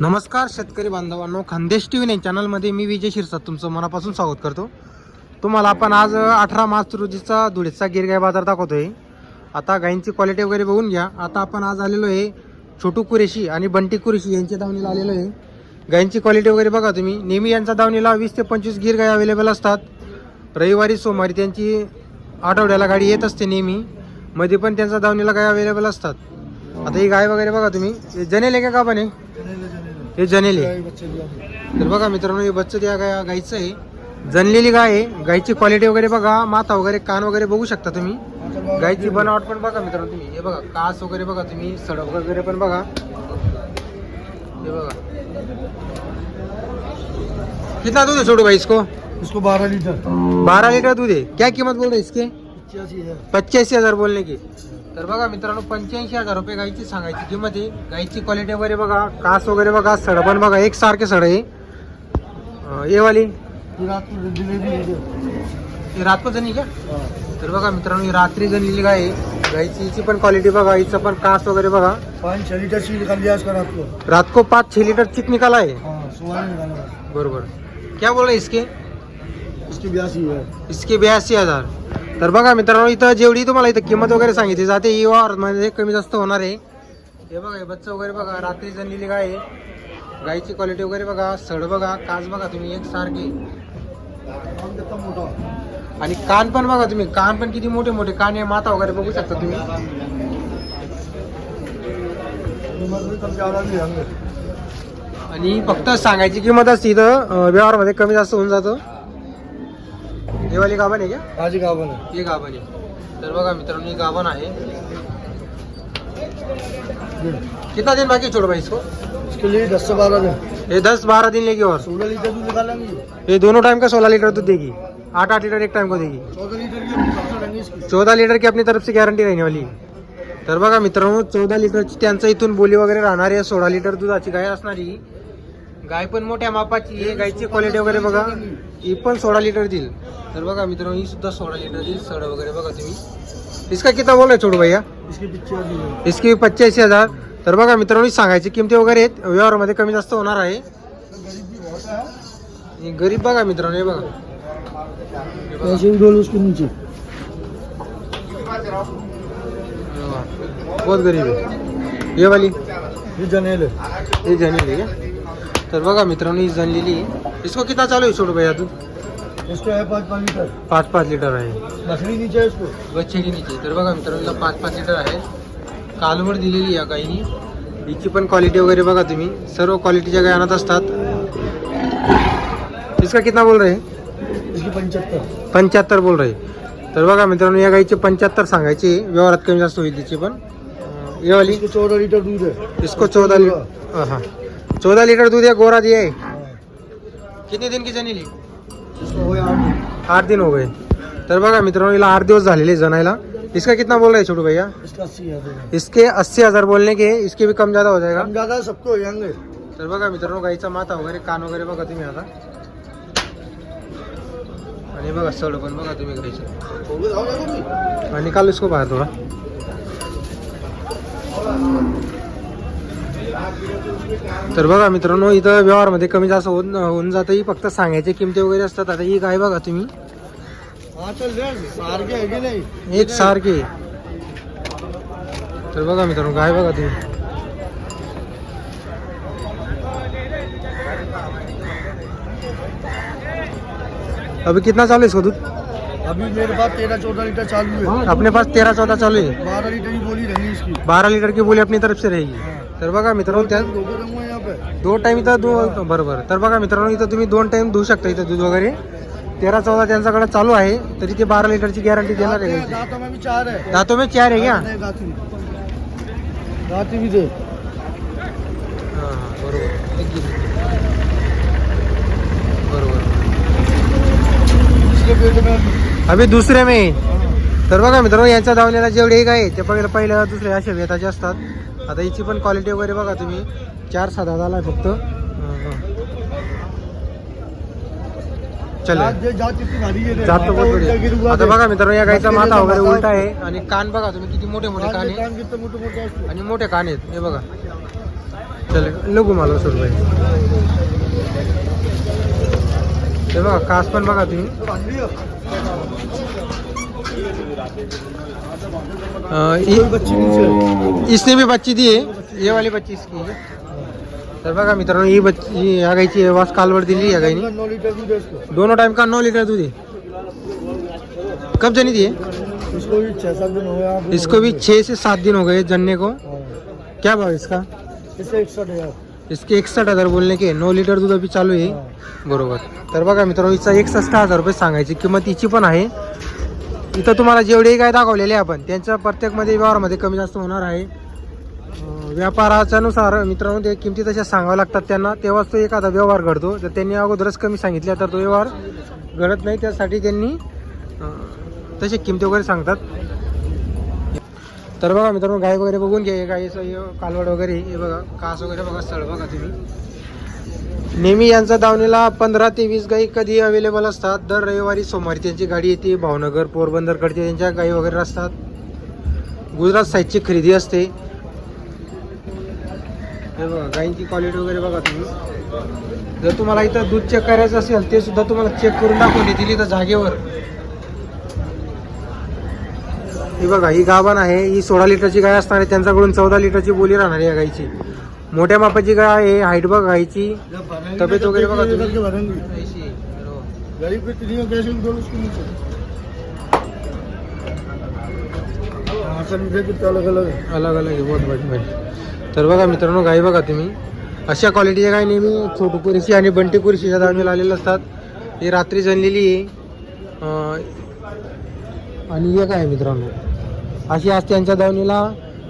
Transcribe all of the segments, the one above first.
नमस्कार शेतकरी बांधवांनो खानदेश टी व्ही चॅनलमध्ये मी विजय शिरसाट तुमचं मनापासून स्वागत करतो. तुम्हाला आपण आज अठरा मार्च रोजीचा धुळेचा गिर गाय बाजार दाखवतोय. आता गायींची क्वालिटी वगैरे बघून घ्या. आता आपण आज आलेलो आहे छोटू कुरेशी आणि बंटी कुरेशी यांच्या दावणीला आलेलो आहे. गायींची क्वालिटी वगैरे बघा तुम्ही. नेहमी यांच्या दावणीला वीस ते पंचवीस गिर गाय अवेलेबल असतात. रविवारी सोमवारी त्यांची आठवड्याला गाडी येत असते नेहमी. मध्ये पण त्यांच्या दावणीला गाय अवेलेबल असतात. आता ही गाय वगैरे बघा तुम्ही. जनेल आहे का बने आहे? हे जनेल. तर बघा मित्रांनो हे बच्चं त्या गाय गायचं आहे जनलेली गाय आहे. गायची क्वालिटी वगैरे बघा माथा वगैरे कान वगैरे बघू शकता तुम्ही. गायची बनावट पण बघा मित्रांनो तुम्ही. हे बघा कास वगैरे बघा तुम्ही सडक वगैरे पण बघा. हे बघा. कितना दूध है छोटू भाई इसको? इसको बारह लीटर. बारह लीटर दूध है क्या कीमत बोल रहे इसके? पचासी हज़ार बोलने की. तर बघा मित्रांनो पंच्याऐंशी हज़ार रुपये गायची सांगायची किंमत आहे. गायची क्वालिटी वगैरे बघा कास वगैरे बघा सड पण बघा एक सारखे सड आहे. अं, ये वाली. रात को डिलीवरी है रात को जणी का? तर बघा मित्रांनो ही रात्री जणलेली गाय हिची पण क्वालिटी बघा हिचं पण कास वगैरे बघा. पाँच छः लीटर सी निकाल दिया रात को रात को पाच लिटर चिक निकाला हाँ सुबह निकाला बरोबर. क्या बोल इसके? इसकी बयासी है. इसके ब्याऐंशी हज़ार. तर बघा मित्रांनो इथं जेवढी तुम्हाला इथं किंमत वगैरे सांगितली जाते ही वार कमी जास्त होणार आहे. हे बघा बच्चं वगैरे बघा रात्री जणलेली गाय आहे. गायची क्वालिटी वगैरे बघा सड बघा काच बघा तुम्ही एक सारखी. आणि कान पण बघा तुम्ही कान पण किती मोठे मोठे कान आहे माता वगैरे बघू शकता तुम्ही. आणि फक्त सांगायची किंमत असते इथं व्यवहारमध्ये कमी जास्त होऊन जातं. हे वाली गाभण आहे का? आज ही गावन है गाभण आहे. तर बघा मित्रांनो ही गाभण आहे। कितना दिन बाकी छोड़ भाई इसको? इसके लिए दस से बारह दिन. ये दस बारह दिन लेगी और. सोलह लीटर दूध निकालेंगे ये दोनों टाइम का सोलह लीटर दूध देगी. आठ आठ लीटर एक टाइम को देगी. चौदह लीटर की हम सबसे लेंगे इसकी. चौदा लीटर की अपनी तरफ से गॅरंटी राहणे वाली तर बघा मित्रांनो चौदा लिटरची त्यांचं इथून बोली वगैरे राहणार आहे सोळा लिटर दुधाची गाय असणारी गाय पण मोठ्या मापाची आहे. गायची क्वालिटी वगैरे बघा. ही पण सोळा लिटर देईल. तर बघा मित्रांनो ही सुद्धा सोळा लिटर देईल. सड वगैरे बघा तुम्ही. इसका कितना बोल रहे छोटू भैया? इसकी है. पंच्याऐंशी हजार. तर बघा मित्रांनो ही सांगायची किमती वगैरे आहेत. व्यवहारामध्ये कमी जास्त होणार आहे. गरीब है हे बघा. मित्रांनो हे बघा. हे बहुत गरीब आहे. ये वाली. ये जनेल है ही जणलेली आहे तर बघा मित्रांनो ही जणलेली आहे. इसको कितना चालू आहे छोटू भैया तू इसको है पाँच पाँच लीटर. पाच पाच लिटर आहे. मछली नीचे है इसको बच्चे की नीचे तर बघा मित्रांनो हिला पाच पाच लिटर आहे. कालवड दिलेली या गाईनी हिची पण क्वालिटी वगैरे बघा तुम्ही. सर्व क्वालिटीच्या गाय आणत असतात. इसका कितना बोल रहे इसकी पंचहत्तर पंच्याहत्तर. बोल रहे तर बघा मित्रांनो या गाईचे पंच्याहत्तर सांगायचे. व्यवहारात कमी जास्त होईल तिची पण. अं, ये वाली. इसको चौदह लीटर दूध है इसको चौदह लीटर. हाँ. चौदह लीटर दूध है गोरा दिया है? हाँ। कितने दिन की जणी ली आठ दिन। हो गए। तर बघा मित्रांनो हिला आठ दिवस झालेले इसका कितना बोल रहे हैं छोटू भैया? इसका अस्सी इसके अस्सी हज़ार बोलने के इसके भी कम ज़्यादा हो जाएगा? कम ज़्यादा सबको हो जाएँगे। तर बघा मित्रांनो गाईचा माथा वगैरे कान वगैरे बघा तुम्ही आता. आणि बघा सड पण बघा तुम्ही गाईचं निकाल इसको बाहेर थोडा. तर बघा मित्रांनो इथं व्यवहारमध्ये कमी जास्त होऊन होऊन जातं ही फक्त सांगायचे किमती वगैरे असतात. आता ही गाय बघा तुम्ही. एक सारखी. तर बघा मित्रांनो गाय बघा तुम्ही. अभी कितना चालू है इसको दूध? अभी मेरे पास तेरह चौदह लीटर चालू है। अपने पास तेरह चौदह चालू है। बारह लीटर की बोली रही इसकी। बारा लिटर की बोली अपनी तरफ से रहेगी। तर बघा मित्रांनो त्या दो दो रंग यहाँ पे दोन टाइम इथं दो बरोबर तर बघा मित्रांनो इथं तुम्ही दोन टाइम धुऊ शकता इथं दूध वगैरे. तेरा चौदा त्यांच्याकडे चालू आहे. तरी ते बारा लिटरची गॅरंटी देणार आहे. दांतों में चार है दातों में. चार है क्या नहीं, गाती गाती भी दे हां, बरोबर अभि दुसरे में. तर बघा मित्रांनो यांच्या धावण्याला जेवढे काय ते पहिलं पहिलं दुसरे असे वेताचे असतात. आता हिची पण क्वालिटी वगैरे बघा तुम्ही. चार साधा झाला फक्त. हां, हां. चला जात है आता। बघा मित्रांनो या गाईचा माथा त्याचा वगैरे उलटा आहे. आणि कान बघा तुम्ही किती मोठे मोठे कान आहे उसके। आणि मोठे कान आहेत. हे बघा. चल लगू मला भाई हे बघा कास पण बघा तुम्ही. इसने भी बच्ची दी है। ये वाली बच्ची इसकी है। तर बघा मित्रांनो ही बच्ची या गायची वास कालवड दिली या गायनी नौ लीटर है दोनों टाइम का नौ लीटर दूध है। कब जनी थी ये? इसको भी छह सात दिन हो आप इसको भी छः से सात दिन हो गए जनने को। हाँ। क्या भाव है इसका? इससे इकसठ हज़ार इसके एकसष्ट हज़ार बोलणे की नऊ लिटर दूध अभी चालू हाँ। बरोबर। तर बघा मित्रांनो हिचा एकसष्ट हज़ार रुपये सांगायची. किंमत हिची पण आहे. इथं तुम्हाला जेवढेही काय दाखवलेले आहे आपण त्यांच्या प्रत्येकमध्ये व्यवहारामध्ये कमी जास्त होणार आहे. व्यापाराच्यानुसार व्यापाराच्या नुसार मित्रांनो ते किमती तशा सांगाव्या लागतात त्यांना. तेव्हाच तो एखादा व्यवहार घडतो. जर त्यांनी अगोदरच कमी सांगितल्या तर तो व्यवहार घडत नाही. त्यासाठी त्यांनी तसे किमती वगैरे सांगतात. तर बघा मित्रांनो गाय वगैरे बघून घ्या. गायीचं कालवड वगैरे हे बघा कास वगैरे बघा स्थळ बघा तुम्ही. नेहमी यांचा दावणीला पंधरा ते वीस गाई कधी अवेलेबल असतात? दर रविवारी सोमवारी त्यांची गाडी येते. भावनगर पोरबंदरकडचे त्यांच्या गाई वगैरे असतात. गुजरात साईडची खरेदी असते. हे बघा गाईंची क्वालिटी वगैरे बघा तुम्ही. जर तुम्हाला इथं दूध चेक करायचं असेल ते सुद्धा तुम्हाला चेक करून दाखवून दिली तर जागेवर. ही बघा ही गाभण आहे. ही सोळा लिटरची गाय असणार आहे. त्यांच्याकडून चौदा लिटरची बोली राहणार आहे या गाईची. मोठ्या मापाची गाय आहे हाईट बघ गायची तबीयत तो वगैरे बघा अलग अलग अलग अलग आहे बहुत भाई तर बघा मित्रांनो गाई बघा तुम्ही. अशा क्वालिटीच्या गाय नेहमी छोटू पुरीशी आणि बंटी पुरीशीच्या दावणीला आलेल्या असतात. ही रात्री जनलेली आहे. आणि एक आहे मित्रांनो? अशी असते यांच्या दावणीला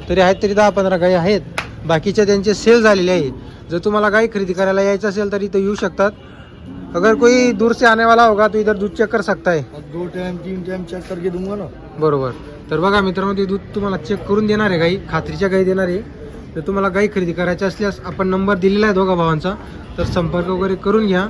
तरी आहेत तरी दहा पंधरा गाई आहेत. बाकीच्या त्यांचे सेल झालेले आहेत. जर तुम्हाला गाई खरेदी करायला यायचं असेल तर इथं येऊ शकतात. अगर कोई दूर से आने वाला होगा तो इधर दूध चेक कर सकता है. दो टाइम तीन टाइम चेक करके दूंगा ना? बरोबर. तर बघा मित्रांनो ते दूध तुम्हाला चेक करून देणार आहे गाई. खात्रीच्या गाई देणार आहे. तर तुम्हाला गाई खरेदी करायची असल्यास आपण नंबर दिलेला आहे दोघा भावांचा. तर संपर्क वगैरे करून घ्या.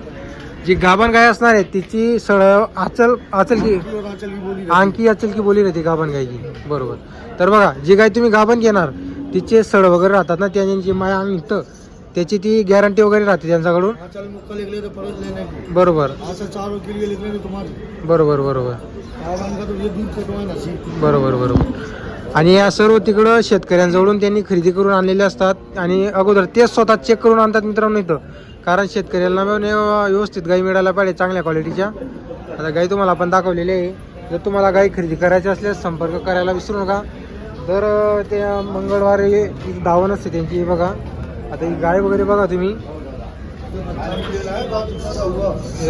जी गाभण गाय असणार आहे तिची सळ आचल आचल की आणखी आचल की बोली राहते गाभण गायची. बरोबर. तर बघा जी गाय तुम्ही गाभण घेणार तिचे सळ वगैरे राहतात ना त्यांची माया अंग निघतं त्याची ती गॅरंटी वगैरे राहते त्यांच्याकडून. बरोबर. बरोबर बरोबर. बरोबर बरोबर. आणि या सर्व तिकडं शेतकऱ्यांजवळून त्यांनी खरेदी करून आणलेले असतात आणि अगोदर तेच स्वतः चेक करून आणतात मित्रांनो इथं. कारण शेतकऱ्याला व्यवस्थित गाई मिळायला पाहिजे चांगल्या क्वालिटीच्या आता गाई तुम्हाला आपण दाखवलेली आहे. जर तुम्हाला गाई खरेदी करायची असल्यास संपर्क करायला विसरू नका. तर त्या ते मंगळवारी एक धावण असते त्यांची बघा. आता ही गाय वगैरे बघा तुम्ही.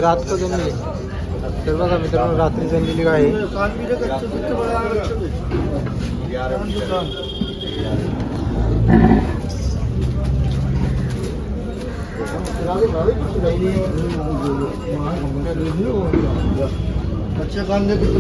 रात्र जमली तर बघा मित्रांनो रात्री जमलेली गाय आहे. कांदे पीछे